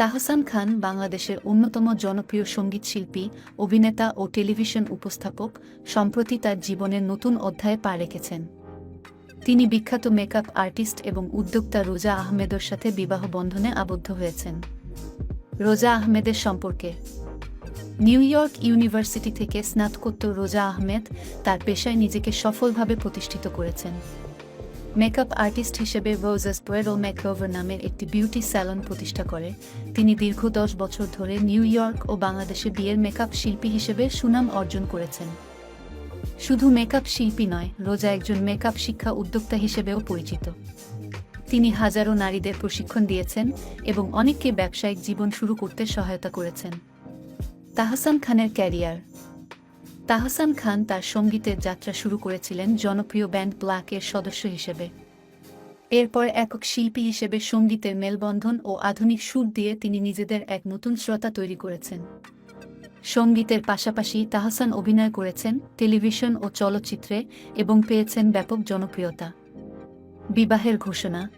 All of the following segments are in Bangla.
তাহসান খান বাংলাদেশের অন্যতম জনপ্রিয় সংগীত শিল্পী, অভিনেতা ও টেলিভিশন উপস্থাপক, সম্প্রতি তার জীবনের নতুন অধ্যায়ে পা রেখেছেন। তিনি বিখ্যাত মেকআপ আর্টিস্ট এবং উদ্যোক্তা রোজা আহমেদের সাথে বিবাহ বন্ধনে আবদ্ধ হয়েছেন। রোজা আহমেদের সম্পর্কে। নিউ ইয়র্ক ইউনিভার্সিটি থেকে স্নাতকোত্তর রোজা আহমেদ তার পেশায় নিজেকে সফলভাবে প্রতিষ্ঠিত করেছেন। মেকআপ আর্টিস্ট হিসেবে রোজাস পোয়েরো মেকওভার নামের একটি বিউটি স্যালন প্রতিষ্ঠা করে। তিনি দীর্ঘ দশ বছর ধরে নিউ ইয়র্ক ও বাংলাদেশে বিয়ের মেকআপ শিল্পী হিসেবে সুনাম অর্জন করেছেন। শুধু মেকআপ শিল্পী নয়, রোজা একজন মেকআপ শিক্ষা উদ্যোক্তা হিসেবেও পরিচিত। তিনি হাজারো নারীদের প্রশিক্ষণ দিয়েছেন এবং অনেককে ব্যবসায়িক জীবন শুরু করতে সহায়তা করেছেন। তাহসান খানের ক্যারিয়ার তাহসান খান তার সঙ্গীতের যাত্রা শুরু করেছিলেন জনপ্রিয় ব্যান্ড ব্ল্যাকের সদস্য হিসেবে। এরপর একক শিল্পী হিসেবে সঙ্গীতের মেলবন্ধন ও আধুনিক সুর দিয়ে তিনি নিজেদের এক নতুন শ্রোতা তৈরি করেছেন। সঙ্গীতের পাশাপাশি তাহসান অভিনয় করেছেন টেলিভিশন ও চলচ্চিত্রে এবং পেয়েছেন ব্যাপক জনপ্রিয়তা। বিবাহের ঘোষণা।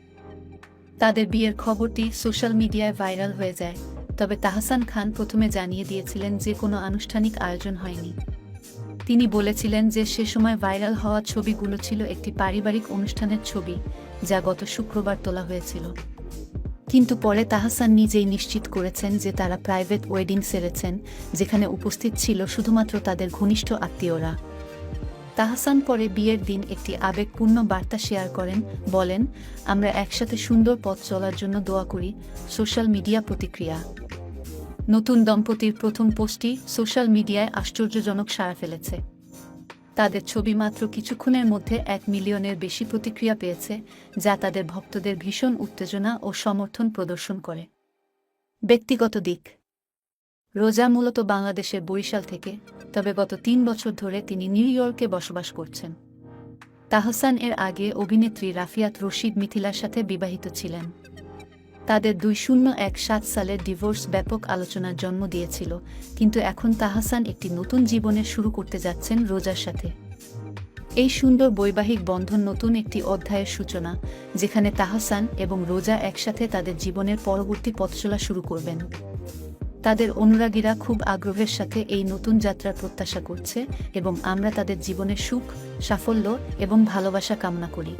তাদের বিয়ের খবরটি সোশ্যাল মিডিয়ায় ভাইরাল হয়ে যায়, তবে তাহসান খান প্রথমে জানিয়ে দিয়েছিলেন যে কোনো আনুষ্ঠানিক আয়োজন হয়নি। তিনি বলেছিলেন যে সে সময় ভাইরাল হওয়া ছবিগুলো ছিল একটি পারিবারিক অনুষ্ঠানের ছবি, যা গত শুক্রবার তোলা হয়েছিল। কিন্তু পরে তাহসান নিজেই নিশ্চিত করেছেন যে তারা প্রাইভেট ওয়েডিং সেরেছেন, যেখানে উপস্থিত ছিল শুধুমাত্র তাদের ঘনিষ্ঠ আত্মীয়রা। তাহসান পরে বিয়ের দিন একটি আবেগপূর্ণ বার্তা শেয়ার করেন, বলেন, আমরা একসাথে সুন্দর পথ চলার জন্য দোয়া করি, সোশ্যাল মিডিয়া প্রতিক্রিয়া। নতুন দম্পতির প্রথম পোস্টটি সোশ্যাল মিডিয়ায় আশ্চর্যজনক সাড়া ফেলেছে। তাদের ছবি মাত্র কিছুক্ষণের মধ্যে এক মিলিয়নের বেশি প্রতিক্রিয়া পেয়েছে, যা তাদের ভক্তদের ভীষণ উত্তেজনা ও সমর্থন প্রদর্শন করে। ব্যক্তিগত দিক। রোজা মূলত বাংলাদেশের বরিশাল থেকে, তবে গত তিন বছর ধরে তিনি নিউ ইয়র্কে বসবাস করছেন। তাহসান এর আগে অভিনেত্রী রাফিয়াত রশিদ মিথিলার সাথে বিবাহিত ছিলেন। তাদের দুই শূন্য এক সাত সালের ডিভোর্স ব্যাপক আলোচনার জন্ম দিয়েছিল, কিন্তু এখন তাহাসান একটি নতুন জীবনের শুরু করতে যাচ্ছেন রোজার সাথে। এই সুন্দর বৈবাহিক বন্ধন নতুন একটি অধ্যায়ের সূচনা, যেখানে তাহাসান এবং রোজা একসাথে তাদের জীবনের পরবর্তী পথচলা শুরু করবেন। তাদের অনুরাগীরা খুব আগ্রহের সাথে এই নতুন যাত্রার প্রত্যাশা করছে এবং আমরা তাদের জীবনের সুখ, সাফল্য এবং ভালোবাসা কামনা করি।